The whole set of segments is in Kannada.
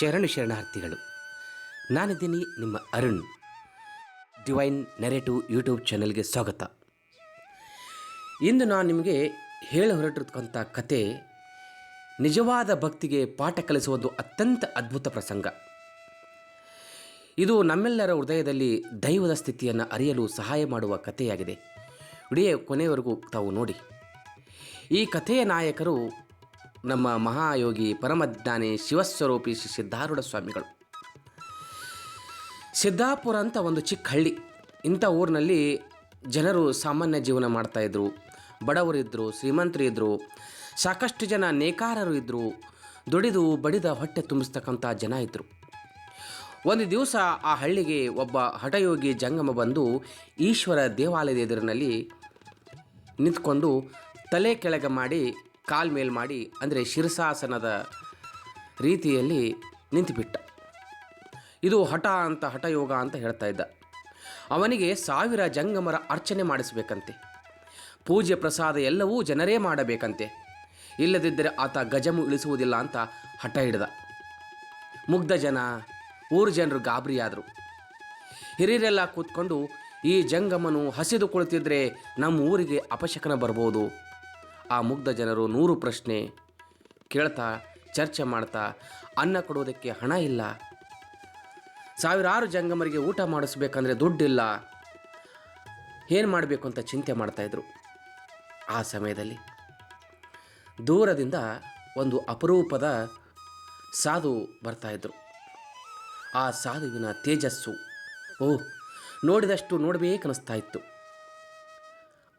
ಶರಣು ಶರಣಾರ್ಥಿಗಳು, ನಾನಿದ್ದೀನಿ ನಿಮ್ಮ ಅರುಣ್, ಡಿವೈನ್ ನೆರೆಟಿವ್ ಯೂಟ್ಯೂಬ್ ಚಾನಲ್ಗೆ ಸ್ವಾಗತ. ಇಂದು ನಾನು ನಿಮಗೆ ಹೇಳ ಹೊರಟಿರ್ತಕ್ಕಂಥ ಕತೆ, ನಿಜವಾದ ಭಕ್ತಿಗೆ ಪಾಠ ಕಲಿಸುವ ಒಂದು ಅತ್ಯಂತ ಅದ್ಭುತ ಪ್ರಸಂಗ. ಇದು ನಮ್ಮೆಲ್ಲರ ಹೃದಯದಲ್ಲಿ ದೈವದ ಸ್ಥಿತಿಯನ್ನು ಅರಿಯಲು ಸಹಾಯ ಮಾಡುವ ಕಥೆಯಾಗಿದೆ. ವಿಡಿಯೋ ಕೊನೆಯವರೆಗೂ ತಾವು ನೋಡಿ. ಈ ಕಥೆಯ ನಾಯಕರು ನಮ್ಮ ಮಹಾಯೋಗಿ ಪರಮಜ್ಞಾನಿ ಶಿವಸ್ವರೂಪಿ ಶ್ರೀ ಸಿದ್ಧಾರೂಢ ಸ್ವಾಮಿಗಳು. ಸಿದ್ದಾಪುರ ಅಂತ ಒಂದು ಚಿಕ್ಕ ಹಳ್ಳಿ. ಇಂಥ ಊರಿನಲ್ಲಿ ಜನರು ಸಾಮಾನ್ಯ ಜೀವನ ಮಾಡ್ತಾಯಿದ್ರು ಬಡವರಿದ್ದರು ಶ್ರೀಮಂತರು ಇದ್ದರು ಸಾಕಷ್ಟು ಜನ ನೇಕಾರರು ಇದ್ದರು ದುಡಿದು ಬಡಿದ ಹೊಟ್ಟೆ ತುಂಬಿಸ್ತಕ್ಕಂಥ ಜನ ಇದ್ದರು ಒಂದು ದಿವಸ ಆ ಹಳ್ಳಿಗೆ ಒಬ್ಬ ಹಠಯೋಗಿ ಜಂಗಮ ಬಂದು ಈಶ್ವರ ದೇವಾಲಯದ ಎದುರಿನಲ್ಲಿ ನಿಂತ್ಕೊಂಡು ತಲೆ ಕೆಳಗೆ ಮಾಡಿ ಕಾಲ್ ಮೇಲ್ ಮಾಡಿ, ಅಂದರೆ ಶಿರಸಾಸನದ ರೀತಿಯಲ್ಲಿ ನಿಂತುಬಿಟ್ಟ. ಇದು ಹಠ ಅಂತ, ಹಠಯೋಗ ಅಂತ ಹೇಳ್ತಾ ಇದ್ದ. ಅವನಿಗೆ ಸಾವಿರ ಜಂಗಮರ ಅರ್ಚನೆ ಮಾಡಿಸಬೇಕಂತೆ. ಪೂಜೆ ಪ್ರಸಾದ ಎಲ್ಲವೂ ಜನರೇ ಮಾಡಬೇಕಂತೆ. ಇಲ್ಲದಿದ್ದರೆ ಆತ ಗಜಮು ಇಳಿಸುವುದಿಲ್ಲ ಅಂತ ಹಠ ಹಿಡಿದ. ಮುಗ್ಧ ಜನ, ಊರು ಜನರು ಗಾಬರಿಯಾದರು. ಹಿರಿಯರೆಲ್ಲ ಕೂತ್ಕೊಂಡು, ಈ ಜಂಗಮನು ಹಸಿದು ಕುಳಿತಿದ್ರೆ ನಮ್ಮ ಊರಿಗೆ ಅಪಶಕನ ಬರ್ಬೋದು. ಆ ಮುಗ್ಧ ಜನರು ನೂರು ಪ್ರಶ್ನೆ ಕೇಳ್ತಾ, ಚರ್ಚೆ ಮಾಡ್ತಾ, ಅನ್ನ ಕೊಡೋದಕ್ಕೆ ಹಣ ಇಲ್ಲ. ಸಾವಿರಾರು ಜಂಗಮರಿಗೆ ಊಟ ಮಾಡಿಸ್ಬೇಕಂದ್ರೆ ದುಡ್ಡಿಲ್ಲ. ಏನು ಮಾಡಬೇಕು ಅಂತ ಚಿಂತೆ ಮಾಡ್ತಾಯಿದ್ರು ಆ ಸಮಯದಲ್ಲಿ ದೂರದಿಂದ ಒಂದು ಅಪರೂಪದ ಸಾಧು ಬರ್ತಾಯಿದ್ರು ಆ ಸಾಧುವಿನ ತೇಜಸ್ಸು ಓ ನೋಡಿದಷ್ಟು ನೋಡಬೇಕನ್ನಿಸ್ತಾ ಇತ್ತು.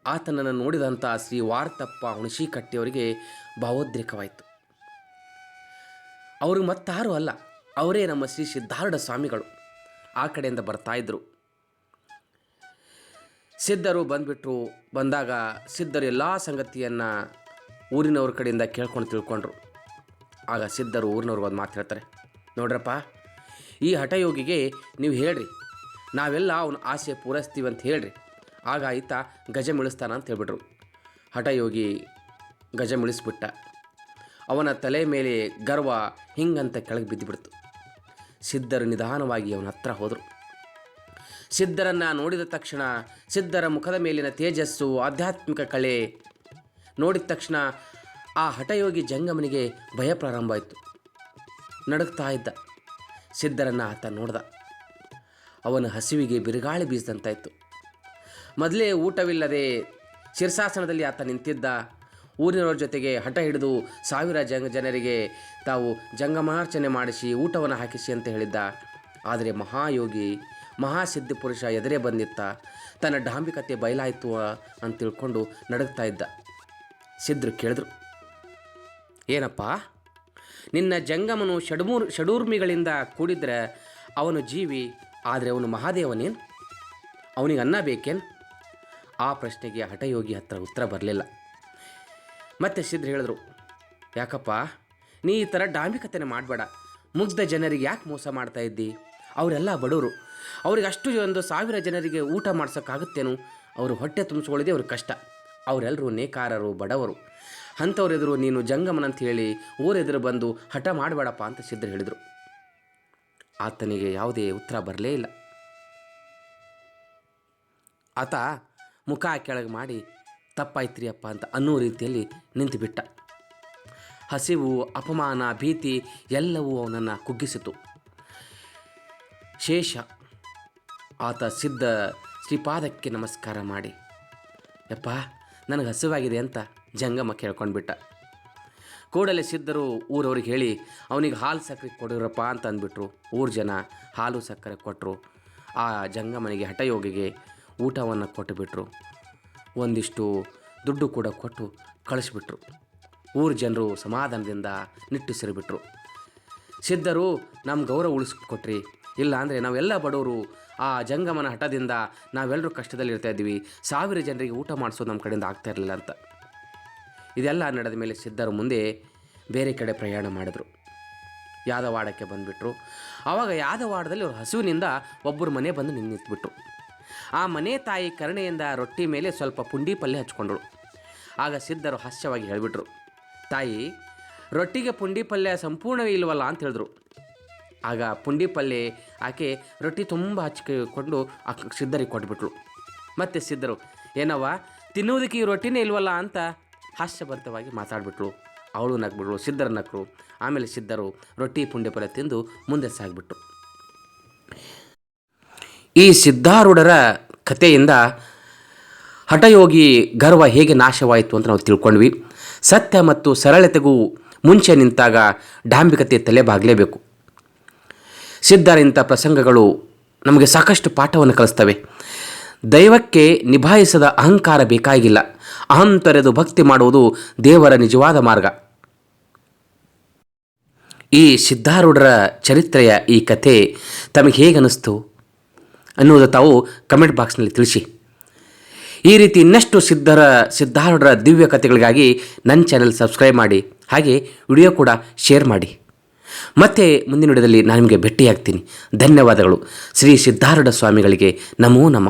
ಆತನನ್ನು ನೋಡಿದಂಥ ಶ್ರೀ ವಾರ್ತಪ್ಪ ಹುಣಸಿಕಟ್ಟಿಯವರಿಗೆ ಭಾವೋದ್ರೇಕವಾಯಿತು. ಅವರು ಮತ್ತಾರೂ ಅಲ್ಲ, ಅವರೇ ನಮ್ಮ ಶ್ರೀ ಸಿದ್ಧಾರೂಢ ಸ್ವಾಮಿಗಳು. ಆ ಕಡೆಯಿಂದ ಬರ್ತಾ ಇದ್ದರು ಸಿದ್ಧರು ಬಂದುಬಿಟ್ರು, ಬಂದಾಗ ಸಿದ್ಧರು ಎಲ್ಲ ಸಂಗತಿಯನ್ನು ಊರಿನವ್ರ ಕಡೆಯಿಂದ ಕೇಳ್ಕೊಂಡು ತಿಳ್ಕೊಂಡ್ರು. ಆಗ ಸಿದ್ಧರು ಊರಿನವ್ರಿಗೆ ಒಂದು ಮಾತು ಹೇಳ್ತಾರೆ, ನೋಡ್ರಪ್ಪ, ಈ ಹಠಯೋಗಿಗೆ ನೀವು ಹೇಳ್ರಿ, ನಾವೆಲ್ಲ ಅವನ ಆಸೆ ಪೂರೈಸ್ತೀವಿ ಅಂತ ಹೇಳ್ರಿ. ಆಗ ಆಯ್ತಾ ಗಜ ಮುಳಿಸ್ತಾನ ಅಂತ ಹೇಳ್ಬಿಟ್ರು. ಹಠಯೋಗಿ ಗಜ ಮುಳಿಸ್ಬಿಟ್ಟ. ಅವನ ತಲೆ ಮೇಲೆ ಗರ್ವ ಹಿಂಗಂತ ಕೆಳಗೆ ಬಿದ್ದುಬಿಡ್ತು ಸಿದ್ಧರು ನಿಧಾನವಾಗಿ ಅವನ ಹತ್ರ ಹೋದರು. ಸಿದ್ಧರನ್ನು ನೋಡಿದ ತಕ್ಷಣ ಸಿದ್ಧರ ಮುಖದ ಮೇಲಿನ ತೇಜಸ್ಸು ಆಧ್ಯಾತ್ಮಿಕ ಕಳೆ ನೋಡಿದ ತಕ್ಷಣ ಆ ಹಠಯೋಗಿ ಜಂಗಮನಿಗೆ ಭಯ ಪ್ರಾರಂಭ ಆಯಿತು. ನಡುಗ್ತಾ ಇದ್ದ. ಸಿದ್ಧರನ್ನು ಆತ ನೋಡ್ದ. ಅವನ ಹಸಿವಿಗೆ ಬಿರುಗಾಳಿ ಬೀಸಿದಂತಾಯಿತು. ಮೊದಲೇ ಊಟವಿಲ್ಲದೆ ಶಿರ್ಸಾಸನದಲ್ಲಿ ಆತ ನಿಂತಿದ್ದ. ಊರಿನವರ ಜೊತೆಗೆ ಹಠ ಹಿಡಿದು ಸಾವಿರ ಜಂಗ ಜನರಿಗೆ ತಾವು ಜಂಗಮಾರ್ಚನೆ ಮಾಡಿಸಿ ಊಟವನ್ನು ಹಾಕಿಸಿ ಅಂತ ಹೇಳಿದ್ದ. ಆದರೆ ಮಹಾಯೋಗಿ, ಮಹಾಸಿದ್ಧ ಪುರುಷ ಎದುರೇ ಬಂದಿತ್ತ. ತನ್ನ ಡಾಂಬಿಕತೆ ಬಯಲಾಯಿತು ಅಂತ ತಿಳ್ಕೊಂಡು ನಡುಗ್ತಾ ಇದ್ದ. ಸಿದ್ಧರು ಕೇಳಿದ್ರು, ಏನಪ್ಪ, ನಿನ್ನ ಜಂಗಮನು ಷಡ್ಮೂರ್, ಷಡೂರ್ಮಿಗಳಿಂದ ಕೂಡಿದ್ರೆ ಅವನು ಜೀವಿ, ಆದರೆ ಅವನು ಮಹಾದೇವನೇನು ಅವನಿಗೆ ಅನ್ನ ಬೇಕೇನು? ಆ ಪ್ರಶ್ನೆಗೆ ಹಠಯೋಗಿ ಹತ್ರ ಉತ್ತರ ಬರಲಿಲ್ಲ. ಮತ್ತೆ ಸಿದ್ಧ ಹೇಳಿದ್ರು, ಯಾಕಪ್ಪ, ನೀ ಈ ಥರ ಡಾಂಬಿಕತೆನೆ ಮಾಡಬೇಡ. ಮುಗ್ಧ ಜನರಿಗೆ ಯಾಕೆ ಮೋಸ ಮಾಡ್ತಾ ಇದ್ದಿ? ಅವರೆಲ್ಲ ಬಡವರು. ಅವ್ರಿಗೆ ಅಷ್ಟು ಒಂದು ಸಾವಿರ ಜನರಿಗೆ ಊಟ ಮಾಡ್ಸೋಕ್ಕಾಗುತ್ತೇನು? ಅವರು ಹೊಟ್ಟೆ ತುಂಬಿಸ್ಕೊಳ್ಳೋದೇ ಅವ್ರ ಕಷ್ಟ. ಅವರೆಲ್ಲರೂ ನೇಕಾರರು, ಬಡವರು. ಅಂಥವ್ರೆದುರು ನೀನು ಜಂಗಮನ ಅಂತ ಹೇಳಿ ಊರೆದುರು ಬಂದು ಹಠ ಮಾಡಬೇಡಪ್ಪ ಅಂತ ಸಿದ್ಧರು ಹೇಳಿದರು. ಆತನಿಗೆ ಯಾವುದೇ ಉತ್ತರ ಬರಲೇ ಇಲ್ಲ. ಆತ ಮುಖ ಕೆಳಗೆ ಮಾಡಿ ತಪ್ಪಾಯ್ತ್ರಿ ಅಪ್ಪ ಅಂತ ಅನ್ನೋ ರೀತಿಯಲ್ಲಿ ನಿಂತುಬಿಟ್ಟ. ಹಸಿವು, ಅಪಮಾನ, ಭೀತಿ ಎಲ್ಲವೂ ಅವನನ್ನು ಕುಗ್ಗಿಸಿತು. ಶೇಷ, ಆತ ಸಿದ್ಧ ಶ್ರೀಪಾದಕ್ಕೆ ನಮಸ್ಕಾರ ಮಾಡಿ. ಯಪ್ಪ, ನನಗೆ ಹಸಿವಾಗಿದೆ ಅಂತ ಜಂಗಮ ಕೇಳ್ಕೊಂಡ್ಬಿಟ್ಟ. ಕೂಡಲೇ ಸಿದ್ಧರು ಊರವ್ರಿಗೆ ಹೇಳಿ, ಅವನಿಗೆ ಹಾಲು ಸಕ್ಕರೆ ಕೊಡಿರಪ್ಪ ಅಂತ ಅಂದ್ಬಿಟ್ರು. ಊರು ಜನ ಹಾಲು ಸಕ್ಕರೆ ಕೊಟ್ಟರು ಆ ಜಂಗಮನಿಗೆ ಹಠಯೋಗಿಗೆ ಊಟವನ್ನು ಕೊಟ್ಟುಬಿಟ್ರು ಒಂದಿಷ್ಟು ದುಡ್ಡು ಕೂಡ ಕೊಟ್ಟು ಕಳಿಸ್ಬಿಟ್ರು. ಊರು ಜನರು ಸಮಾಧಾನದಿಂದ ನಿಟ್ಟುಸಿರಿಬಿಟ್ರು ಸಿದ್ಧರು ನಮ್ಮ ಗೌರವ ಉಳಿಸ್ಕೊಟ್ರಿ. ಇಲ್ಲ ಅಂದರೆ ನಾವೆಲ್ಲ ಬಡವರು ಆ ಜಂಗಮನ ಹಠದಿಂದ ನಾವೆಲ್ಲರೂ ಕಷ್ಟದಲ್ಲಿ ಇರ್ತಾ ಇದ್ದೀವಿ. ಸಾವಿರ ಜನರಿಗೆ ಊಟ ಮಾಡಿಸೋದು ನಮ್ಮ ಕಡೆಯಿಂದ ಆಗ್ತಾ ಇರಲಿಲ್ಲ ಅಂತ. ಇದೆಲ್ಲ ನಡೆದ ಮೇಲೆ ಸಿದ್ಧರು ಮುಂದೆ ಬೇರೆ ಕಡೆ ಪ್ರಯಾಣ ಮಾಡಿದ್ರು. ಯಾದವಾಡಕ್ಕೆ ಬಂದುಬಿಟ್ರು. ಆವಾಗ ಯಾದವಾಡದಲ್ಲಿ ಅವ್ರ ಹಸುವಿನಿಂದ ಒಬ್ಬರು ಮನೆ ಬಂದು ನಿಂತಿಬಿಟ್ರು. ಆ ಮನೆ ತಾಯಿ ಕರುಣೆಯಿಂದ ರೊಟ್ಟಿ ಮೇಲೆ ಸ್ವಲ್ಪ ಪುಂಡಿ ಪಲ್ಯ ಹಚ್ಕೊಂಡಳು. ಆಗ ಸಿದ್ಧರು ಹಾಸ್ಯವಾಗಿ ಹೇಳಿಬಿಟ್ರು, ತಾಯಿ, ರೊಟ್ಟಿಗೆ ಪುಂಡಿ ಪಲ್ಯ ಸಂಪೂರ್ಣವೇ ಇಲ್ವಲ್ಲ? ಅಂತ ಹೇಳಿದ್ರು. ಆಗ ಪುಂಡಿ ಪಲ್ಯ ಆಕೆ ರೊಟ್ಟಿ ತುಂಬ ಹಚ್ಕೊಂಡು ಸಿದ್ಧರಿಗೆ ಕೊಟ್ಬಿಟ್ಳು ಮತ್ತೆ ಸಿದ್ಧರು, ಏನವ್ವ ತಿನ್ನುವುದಕ್ಕೆ ಈ ರೊಟ್ಟಿನೇ ಇಲ್ವಲ್ಲ? ಅಂತ ಹಾಸ್ಯಭರಿತವಾಗಿ ಮಾತಾಡ್ಬಿಟ್ಳು ಅವಳು ನಗ್ಬಿಟ್ರು, ಸಿದ್ಧರ ನಕ್ಕರು ಆಮೇಲೆ ಸಿದ್ಧರು ರೊಟ್ಟಿ ಪುಂಡಿ ಪಲ್ಯ ತಿಂದು ಮುಂದೆ ಸಾಗ್ಬಿಟ್ರು. ಈ ಸಿದ್ಧಾರೂಢರ ಕಥೆಯಿಂದ ಹಠಯೋಗಿ ಗರ್ವ ಹೇಗೆ ನಾಶವಾಯಿತು ಅಂತ ನಾವು ತಿಳ್ಕೊಂಡ್ವಿ. ಸತ್ಯ ಮತ್ತು ಸರಳತೆಗೂ ಮುಂಚೆ ನಿಂತಾಗ ಡಾಂಬಿಕತೆ ತಲೆಬಾಗಲೇಬೇಕು. ಸಿದ್ಧರ ಇಂಥ ಪ್ರಸಂಗಗಳು ನಮಗೆ ಸಾಕಷ್ಟು ಪಾಠವನ್ನು ಕಲಿಸ್ತವೆ. ದೈವಕ್ಕೆ ನಿಭಾಯಿಸದ ಅಹಂಕಾರ ಬೇಕಾಗಿಲ್ಲ. ಅಹಂ ತೊರೆದು ಭಕ್ತಿ ಮಾಡುವುದು ದೇವರ ನಿಜವಾದ ಮಾರ್ಗ. ಈ ಸಿದ್ಧಾರೂಢರ ಚರಿತ್ರೆಯ ಈ ಕಥೆ ತಮಗೆ ಹೇಗೆ ಅನ್ನಿಸ್ತು ಅನ್ನುವುದು ತಾವು ಕಮೆಂಟ್ ಬಾಕ್ಸ್ನಲ್ಲಿ ತಿಳಿಸಿ. ಈ ರೀತಿ ಇನ್ನಷ್ಟು ಸಿದ್ಧರ, ಸಿದ್ಧಾರೂಢರ ದಿವ್ಯ ಕಥೆಗಳಿಗಾಗಿ ನನ್ನ ಚಾನೆಲ್ ಸಬ್ಸ್ಕ್ರೈಬ್ ಮಾಡಿ, ಹಾಗೆ ವಿಡಿಯೋ ಕೂಡ ಶೇರ್ ಮಾಡಿ. ಮತ್ತೆ ಮುಂದಿನ ವಿಡಿಯೋದಲ್ಲಿ ನಾನು ನಿಮಗೆ ಭೇಟಿಯಾಗ್ತೀನಿ. ಧನ್ಯವಾದಗಳು. ಶ್ರೀ ಸಿದ್ಧಾರೂಢ ಸ್ವಾಮಿಗಳಿಗೆ ನಮೋ ನಮ.